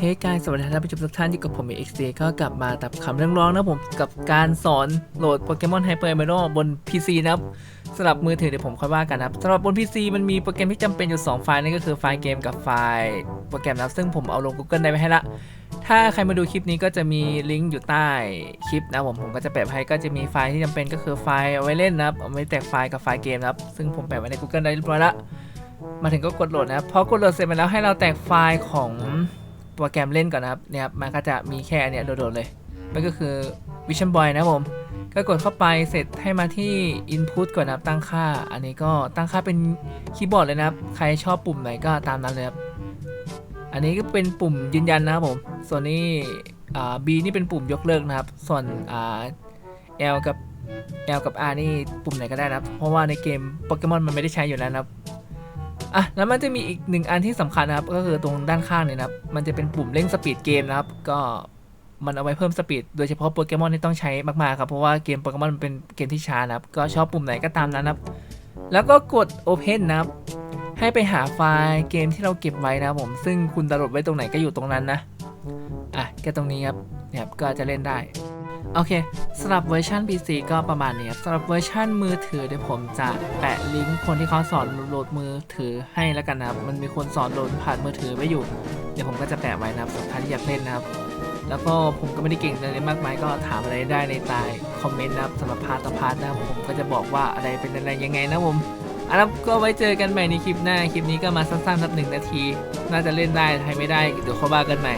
เฮ้ยกายสวัสดีท่านผู้ชมทุกท่านที่กับผมเอ็กซ์เก็กลับมาตับคำเรื่องร้องนะผมกับการสอนโหลดโปเกมอนไฮเปอร์เมโนบน PC นะครับสำหรับมือถือเดี๋ยวผมค่อยว่ากันนะครับสำหรับบน PC มันมีโปรแกรมที่จำเป็นอยู่ 2 ไฟล์นั่นก็คือไฟล์เกมกับไฟล์โปรแกรมนะครับซึ่งผมเอาลง Google ได้ไว้ให้ละ ถ้าใครมาดูคลิปนี้ก็จะมีลิงก์อยู่ใต้คลิปนะผมผมก็จะแปะไว้ให้ก็จะมีไฟล์ที่จำเป็นก็คือไฟล์เอาไว้เล่นนะครับเอาไว้แตกไฟล์กับไฟล์เกมนะครับซึ่งผมแปะไว้ใน Google ได้เรียบร้อยละมาถึงก็กดโหลดนะครับพอกดโหลดเสร็จมาแล้วให้เราแตกไฟล์ของ โปรแกรมเล่นก่อนนะครับเนี่ยครับมันก็จะมีแค่อันเนี้ยโดดๆเลยมันก็คือ Vision Boy นะครับผมก็กดเข้าไปเสร็จให้มาที่ Input ก่อนนะครับตั้งค่า อันนี้ก็ตั้งค่าเป็นคีย์บอร์ดเลยนะครับ ใครชอบปุ่มไหนก็ตามนั้นเลยครับอันนี้ก็เป็นปุ่มยืนยันนะครับผม ส่วนนี้อ่า B นี่เป็นปุ่มยกเลิกนะครับ ส่วนอ่า L กับ L กับ R นี่ปุ่มไหนก็ได้นะครับ เพราะว่าในเกมโปเกมอนมันไม่ได้ใช้อยู่แล้วนะครับ อะแล้วมันจะมีอีกหนึ่งอันที่สำคัญนะครับ ก็คือตรงด้านข้างเนี่ยนะครับ มันจะเป็นปุ่มเร่งสปีดเกมนะครับ ก็มันเอาไว้เพิ่มสปีดโดยเฉพาะโปเกมอนที่ต้องใช้มากๆครับเพราะว่าเกมโปเกมอนมันเป็นเกมที่ช้านะครับ ก็ชอบปุ่มไหนก็ตามนั้นนะครับ แล้วก็กด Open นะครับ ให้ไปหาไฟล์เกมที่เราเก็บไว้นะครับผม ซึ่งคุณดาวน์โหลดไว้ตรงไหนก็อยู่ตรงนั้นนะอะแค่ตรงนี้ครับเนี่ยครับก็จะเล่นได้ โอเคสำหรับเวอร์ชัน PC ก็ประมาณนี้ครับสำหรับเวอร์ชันมือถือเดี๋ยวผมจะแปะลิงก์คนที่เขาสอนโหลดมือถือให้แล้วกันนะครับ มันมีคนสอนโหลดผ่านมือถือไว้อยู่ เดี๋ยวผมก็จะแปะไว้นะครับสำหรับใครที่อยากเล่นนะครับ แล้วก็ผมก็ไม่ได้เก่งอะไรมากมายก็ถามอะไรได้ในใต้คอมเมนต์นะครับสำหรับพาร์ตพาร์ทนะครับผมก็จะบอกว่าอะไรเป็นอะไรยังไงนะผมอะแล้วก็ไว้เจอกันใหม่ในคลิปหน้า คลิปนี้ก็มาสั้นๆสักหนึ่งนาที น่าจะเล่นได้ใครไม่ได้เดี๋ยวเขาว่ากันใหม่